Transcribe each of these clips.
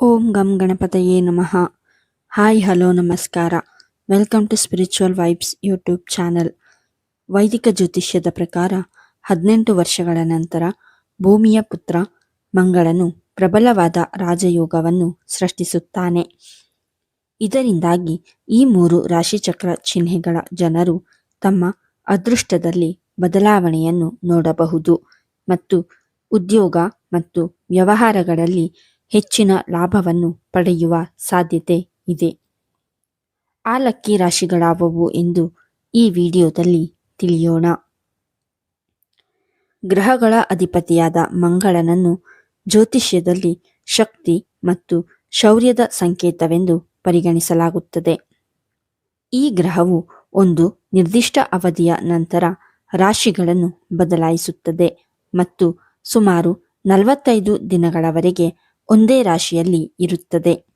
ಓಂ ಗಂ ಗಣಪತಯೇ ನಮಃ. ಹಾಯ್, ಹಲೋ, ನಮಸ್ಕಾರ. Welcome to spiritual vibes YouTube channel. ವೈದಿಕ ಜ್ಯೋತಿಷ್ಯದ ಪ್ರಕಾರ ಹದಿನೆಂಟು ವರ್ಷಗಳ ನಂತರ ಭೂಮಿಯ ಪುತ್ರ ಮಂಗಳನು ಪ್ರಬಲವಾದ ರಾಜಯೋಗವನ್ನು ಸೃಷ್ಟಿಸುತ್ತಾನೆ. ಇದರಿಂದಾಗಿ ಈ ಮೂರು ರಾಶಿಚಕ್ರ ಚಿಹ್ನೆಗಳ ಜನರು ತಮ್ಮ ಅದೃಷ್ಟದಲ್ಲಿ ಬದಲಾವಣೆಯನ್ನು ನೋಡಬಹುದು ಮತ್ತು ಉದ್ಯೋಗ ಮತ್ತು ವ್ಯವಹಾರಗಳಲ್ಲಿ ಹೆಚ್ಚಿನ ಲಾಭವನ್ನು ಪಡೆಯುವ ಸಾಧ್ಯತೆ ಇದೆ. ಆ ಲಕ್ಕಿ ರಾಶಿಗಳಾವವು ಎಂದು ಈ ವಿಡಿಯೋದಲ್ಲಿ ತಿಳಿಯೋಣ. ಗ್ರಹಗಳ ಅಧಿಪತಿಯಾದ ಮಂಗಳನನ್ನು ಜ್ಯೋತಿಷ್ಯದಲ್ಲಿ ಶಕ್ತಿ ಮತ್ತು ಶೌರ್ಯದ ಸಂಕೇತವೆಂದು ಪರಿಗಣಿಸಲಾಗುತ್ತದೆ. ಈ ಗ್ರಹವು ಒಂದು ನಿರ್ದಿಷ್ಟ ಅವಧಿಯ ನಂತರ ರಾಶಿಗಳನ್ನು ಬದಲಾಯಿಸುತ್ತದೆ ಮತ್ತು ಸುಮಾರು ನಲವತ್ತೈದು ದಿನಗಳವರೆಗೆ ಒಂದೇ ರಾಶಿಯಲ್ಲಿ ಇರುತ್ತದೆ.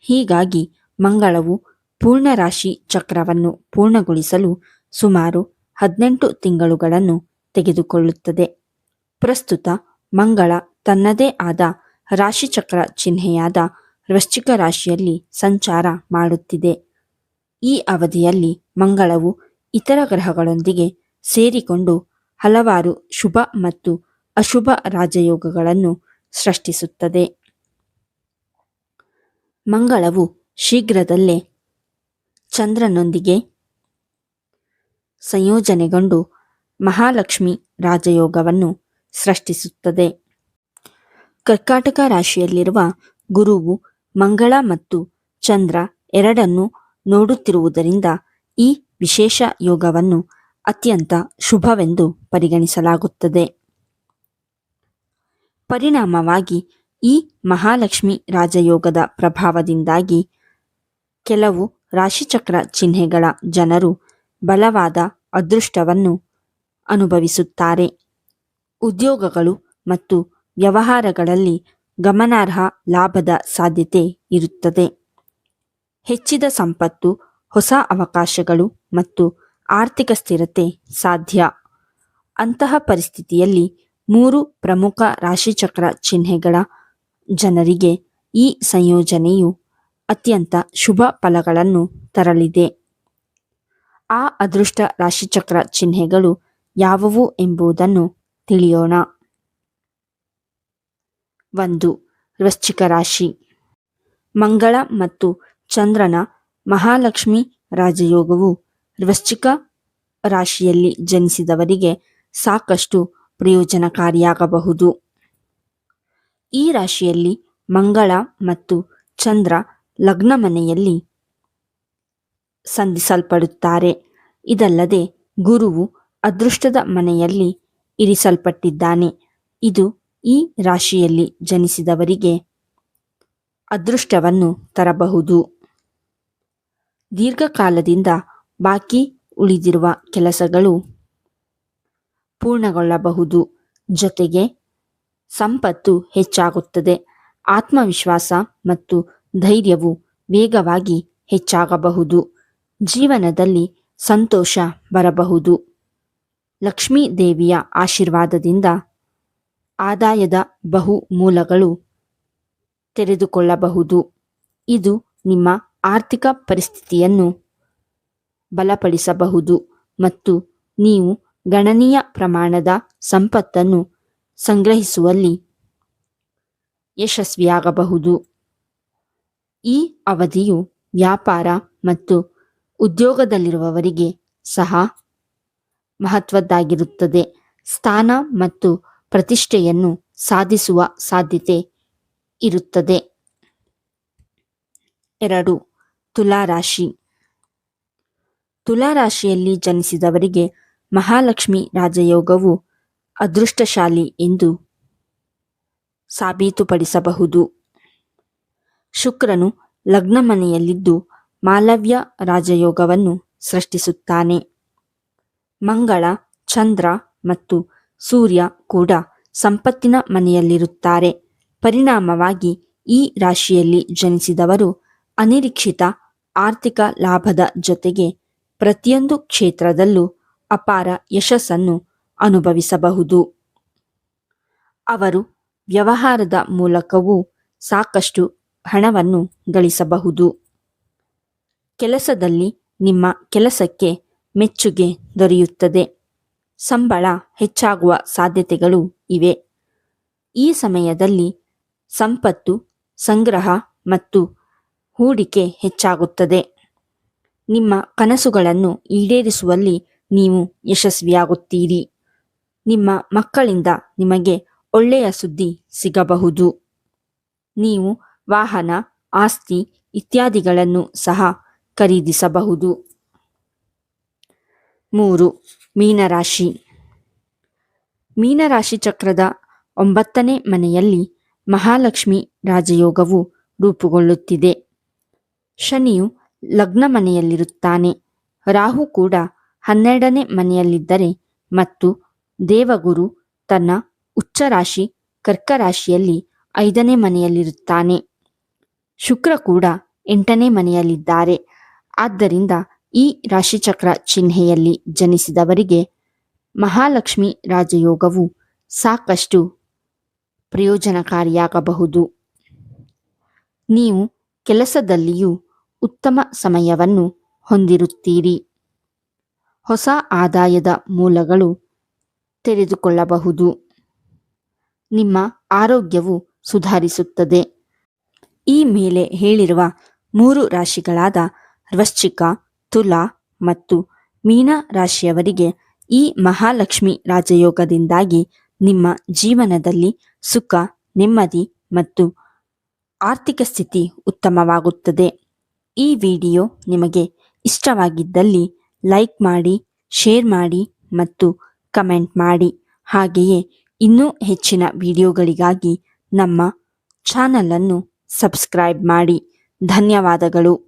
ಹೀಗಾಗಿ ಮಂಗಳವು ಪೂರ್ಣ ರಾಶಿ ಚಕ್ರವನ್ನು ಪೂರ್ಣಗೊಳಿಸಲು ಸುಮಾರು ಹದಿನೆಂಟು ತಿಂಗಳುಗಳನ್ನು ತೆಗೆದುಕೊಳ್ಳುತ್ತದೆ. ಪ್ರಸ್ತುತ ಮಂಗಳ ತನ್ನದೇ ಆದ ರಾಶಿಚಕ್ರ ಚಿಹ್ನೆಯಾದ ವೃಶ್ಚಿಕ ರಾಶಿಯಲ್ಲಿ ಸಂಚಾರ ಮಾಡುತ್ತಿದೆ. ಈ ಅವಧಿಯಲ್ಲಿ ಮಂಗಳವು ಇತರ ಗ್ರಹಗಳೊಂದಿಗೆ ಸೇರಿಕೊಂಡು ಹಲವಾರು ಶುಭ ಮತ್ತು ಅಶುಭ ರಾಜಯೋಗಗಳನ್ನು ಸೃಷ್ಟಿಸುತ್ತದೆ. ಮಂಗಳವು ಶೀಘ್ರದಲ್ಲೇ ಚಂದ್ರನೊಂದಿಗೆ ಸಂಯೋಜನೆಗೊಂಡು ಮಹಾಲಕ್ಷ್ಮಿ ರಾಜಯೋಗವನ್ನು ಸೃಷ್ಟಿಸುತ್ತದೆ. ಕರ್ಕಾಟಕ ರಾಶಿಯಲ್ಲಿರುವ ಗುರುವು ಮಂಗಳ ಮತ್ತು ಚಂದ್ರ ಎರಡನ್ನು ನೋಡುತ್ತಿರುವುದರಿಂದ ಈ ವಿಶೇಷ ಯೋಗವನ್ನು ಅತ್ಯಂತ ಶುಭವೆಂದು ಪರಿಗಣಿಸಲಾಗುತ್ತದೆ. ಪರಿಣಾಮವಾಗಿ ಈ ಮಹಾಲಕ್ಷ್ಮಿ ರಾಜಯೋಗದ ಪ್ರಭಾವದಿಂದಾಗಿ ಕೆಲವು ರಾಶಿಚಕ್ರ ಚಿಹ್ನೆಗಳ ಜನರು ಬಲವಾದ ಅದೃಷ್ಟವನ್ನು ಅನುಭವಿಸುತ್ತಾರೆ. ಉದ್ಯೋಗಗಳು ಮತ್ತು ವ್ಯವಹಾರಗಳಲ್ಲಿ ಗಮನಾರ್ಹ ಲಾಭದ ಸಾಧ್ಯತೆ ಇರುತ್ತದೆ. ಹೆಚ್ಚಿದ ಸಂಪತ್ತು, ಹೊಸ ಅವಕಾಶಗಳು ಮತ್ತು ಆರ್ಥಿಕ ಸ್ಥಿರತೆ ಸಾಧ್ಯ. ಅಂತಹ ಪರಿಸ್ಥಿತಿಯಲ್ಲಿ ಮೂರು ಪ್ರಮುಖ ರಾಶಿಚಕ್ರ ಚಿಹ್ನೆಗಳ ಜನರಿಗೆ ಈ ಸಂಯೋಜನೆಯು ಅತ್ಯಂತ ಶುಭ ಫಲಗಳನ್ನು ತರಲಿದೆ. ಆ ಅದೃಷ್ಟ ರಾಶಿಚಕ್ರ ಚಿಹ್ನೆಗಳು ಯಾವುವು ಎಂಬುದನ್ನು ತಿಳಿಯೋಣ. ಒಂದು, ವೃಶ್ಚಿಕ ರಾಶಿ. ಮಂಗಳ ಮತ್ತು ಚಂದ್ರನ ಮಹಾಲಕ್ಷ್ಮಿ ರಾಜಯೋಗವು ವೃಶ್ಚಿಕ ರಾಶಿಯಲ್ಲಿ ಜನಿಸಿದವರಿಗೆ ಸಾಕಷ್ಟು ಪ್ರಯೋಜನಕಾರಿಯಾಗಬಹುದು. ಈ ರಾಶಿಯಲ್ಲಿ ಮಂಗಳ ಮತ್ತು ಚಂದ್ರ ಲಗ್ನ ಮನೆಯಲ್ಲಿ ಸಂಧಿಸಲ್ಪಡುತ್ತಾರೆ. ಇದಲ್ಲದೆ ಗುರುವು ಅದೃಷ್ಟದ ಮನೆಯಲ್ಲಿ ಇರಿಸಲ್ಪಟ್ಟಿದ್ದಾನೆ. ಇದು ಈ ರಾಶಿಯಲ್ಲಿ ಜನಿಸಿದವರಿಗೆ ಅದೃಷ್ಟವನ್ನು ತರಬಹುದು. ದೀರ್ಘಕಾಲದಿಂದ ಬಾಕಿ ಉಳಿದಿರುವ ಕೆಲಸಗಳು ಪೂರ್ಣಗೊಳ್ಳಬಹುದು. ಜೊತೆಗೆ ಸಂಪತ್ತು ಹೆಚ್ಚಾಗುತ್ತದೆ. ಆತ್ಮವಿಶ್ವಾಸ ಮತ್ತು ಧೈರ್ಯವು ವೇಗವಾಗಿ ಹೆಚ್ಚಾಗಬಹುದು. ಜೀವನದಲ್ಲಿ ಸಂತೋಷ ಬರಬಹುದು. ಲಕ್ಷ್ಮೀ ದೇವಿಯ ಆಶೀರ್ವಾದದಿಂದ ಆದಾಯದ ಬಹು ಮೂಲಗಳು ತೆರೆದುಕೊಳ್ಳಬಹುದು. ಇದು ನಿಮ್ಮ ಆರ್ಥಿಕ ಪರಿಸ್ಥಿತಿಯನ್ನು ಬಲಪಡಿಸಬಹುದು ಮತ್ತು ನೀವು ಗಣನೀಯ ಪ್ರಮಾಣದ ಸಂಪತ್ತನ್ನು ಸಂಗ್ರಹಿಸುವಲ್ಲಿ ಯಶಸ್ವಿಯಾಗಬಹುದು. ಈ ಅವಧಿಯು ವ್ಯಾಪಾರ ಮತ್ತು ಉದ್ಯೋಗದಲ್ಲಿರುವವರಿಗೆ ಸಹ ಮಹತ್ವದ್ದಾಗಿರುತ್ತದೆ. ಸ್ಥಾನ ಮತ್ತು ಪ್ರತಿಷ್ಠೆಯನ್ನು ಸಾಧಿಸುವ ಸಾಧ್ಯತೆ ಇರುತ್ತದೆ. ಎರಡು, ತುಲಾರಾಶಿ. ತುಲಾರಾಶಿಯಲ್ಲಿ ಜನಿಸಿದವರಿಗೆ ಮಹಾಲಕ್ಷ್ಮಿ ರಾಜಯೋಗವು ಅದೃಷ್ಟಶಾಲಿ ಎಂದು ಸಾಬೀತುಪಡಿಸಬಹುದು. ಶುಕ್ರನು ಲಗ್ನ ಮನೆಯಲ್ಲಿದ್ದು ಮಾಲವ್ಯ ರಾಜಯೋಗವನ್ನು ಸೃಷ್ಟಿಸುತ್ತಾನೆ. ಮಂಗಳ, ಚಂದ್ರ ಮತ್ತು ಸೂರ್ಯ ಕೂಡ ಸಂಪತ್ತಿನ ಮನೆಯಲ್ಲಿರುತ್ತಾರೆ. ಪರಿಣಾಮವಾಗಿ ಈ ರಾಶಿಯಲ್ಲಿ ಜನಿಸಿದವರು ಅನಿರೀಕ್ಷಿತ ಆರ್ಥಿಕ ಲಾಭದ ಜೊತೆಗೆ ಪ್ರತಿಯೊಂದು ಕ್ಷೇತ್ರದಲ್ಲೂ ಅಪಾರ ಯಶಸ್ಸನ್ನು ಅನುಭವಿಸಬಹುದು. ಅವರು ವ್ಯವಹಾರದ ಮೂಲಕವೂ ಸಾಕಷ್ಟು ಹಣವನ್ನು ಗಳಿಸಬಹುದು. ಕೆಲಸದಲ್ಲಿ ನಿಮ್ಮ ಕೆಲಸಕ್ಕೆ ಮೆಚ್ಚುಗೆ ದೊರೆಯುತ್ತದೆ. ಸಂಬಳ ಹೆಚ್ಚಾಗುವ ಸಾಧ್ಯತೆಗಳು ಇವೆ. ಈ ಸಮಯದಲ್ಲಿ ಸಂಪತ್ತು, ಸಂಗ್ರಹ ಮತ್ತು ಹೂಡಿಕೆ ಹೆಚ್ಚಾಗುತ್ತದೆ. ನಿಮ್ಮ ಕನಸುಗಳನ್ನು ಈಡೇರಿಸುವಲ್ಲಿ ನೀವು ಯಶಸ್ವಿಯಾಗುತ್ತೀರಿ. ನಿಮ್ಮ ಮಕ್ಕಳಿಂದ ನಿಮಗೆ ಒಳ್ಳೆಯ ಸುದ್ದಿ ಸಿಗಬಹುದು. ನೀವು ವಾಹನ, ಆಸ್ತಿ ಇತ್ಯಾದಿಗಳನ್ನು ಸಹ ಖರೀದಿಸಬಹುದು. ಮೂರು, ಮೀನರಾಶಿ. ಮೀನರಾಶಿ ಚಕ್ರದ ಒಂಬತ್ತನೇ ಮನೆಯಲ್ಲಿ ಮಹಾಲಕ್ಷ್ಮಿ ರಾಜಯೋಗವು ರೂಪುಗೊಳ್ಳುತ್ತಿದೆ. ಶನಿಯು ಲಗ್ನ ಮನೆಯಲ್ಲಿರುತ್ತಾನೆ. ರಾಹು ಕೂಡ ಹನ್ನೆರಡನೇ ಮನೆಯಲ್ಲಿದ್ದರೆ ಮತ್ತು ದೇವಗುರು ತನ್ನ ಉಚ್ಚ ರಾಶಿ ಕರ್ಕ ರಾಶಿಯಲ್ಲಿ ಐದನೇ ಮನೆಯಲ್ಲಿರುತ್ತಾನೆ. ಶುಕ್ರ ಕೂಡ ಎಂಟನೇ ಮನೆಯಲ್ಲಿದ್ದಾರೆ. ಆದ್ದರಿಂದ ಈ ರಾಶಿಚಕ್ರ ಚಿಹ್ನೆಯಲ್ಲಿ ಜನಿಸಿದವರಿಗೆ ಮಹಾಲಕ್ಷ್ಮಿ ರಾಜಯೋಗವು ಸಾಕಷ್ಟು ಪ್ರಯೋಜನಕಾರಿಯಾಗಬಹುದು. ನೀವು ಕೆಲಸದಲ್ಲಿಯೂ ಉತ್ತಮ ಸಮಯವನ್ನು ಹೊಂದಿರುತ್ತೀರಿ. ಹೊಸ ಆದಾಯದ ಮೂಲಗಳು ತೆರೆದುಕೊಳ್ಳಬಹುದು. ನಿಮ್ಮ ಆರೋಗ್ಯವು ಸುಧಾರಿಸುತ್ತದೆ. ಈ ಮೇಲೆ ಹೇಳಿರುವ ಮೂರು ರಾಶಿಗಳಾದ ವೃಶ್ಚಿಕ, ತುಲಾ ಮತ್ತು ಮೀನ ರಾಶಿಯವರಿಗೆ ಈ ಮಹಾಲಕ್ಷ್ಮಿ ರಾಜಯೋಗದಿಂದಾಗಿ ನಿಮ್ಮ ಜೀವನದಲ್ಲಿ ಸುಖ, ನೆಮ್ಮದಿ ಮತ್ತು ಆರ್ಥಿಕ ಸ್ಥಿತಿ ಉತ್ತಮವಾಗುತ್ತದೆ. ಈ ವಿಡಿಯೋ ನಿಮಗೆ ಇಷ್ಟವಾಗಿದ್ದಲ್ಲಿ ಲೈಕ್ ಮಾಡಿ, ಶೇರ್ ಮಾಡಿ ಮತ್ತು ಕಮೆಂಟ್ ಮಾಡಿ. ಹಾಗೆಯೇ ಇನ್ನೂ ಹೆಚ್ಚಿನ ವಿಡಿಯೋಗಳಿಗಾಗಿ ನಮ್ಮ ಚಾನಲನ್ನು ಸಬ್ಸ್ಕ್ರೈಬ್ ಮಾಡಿ. ಧನ್ಯವಾದಗಳು.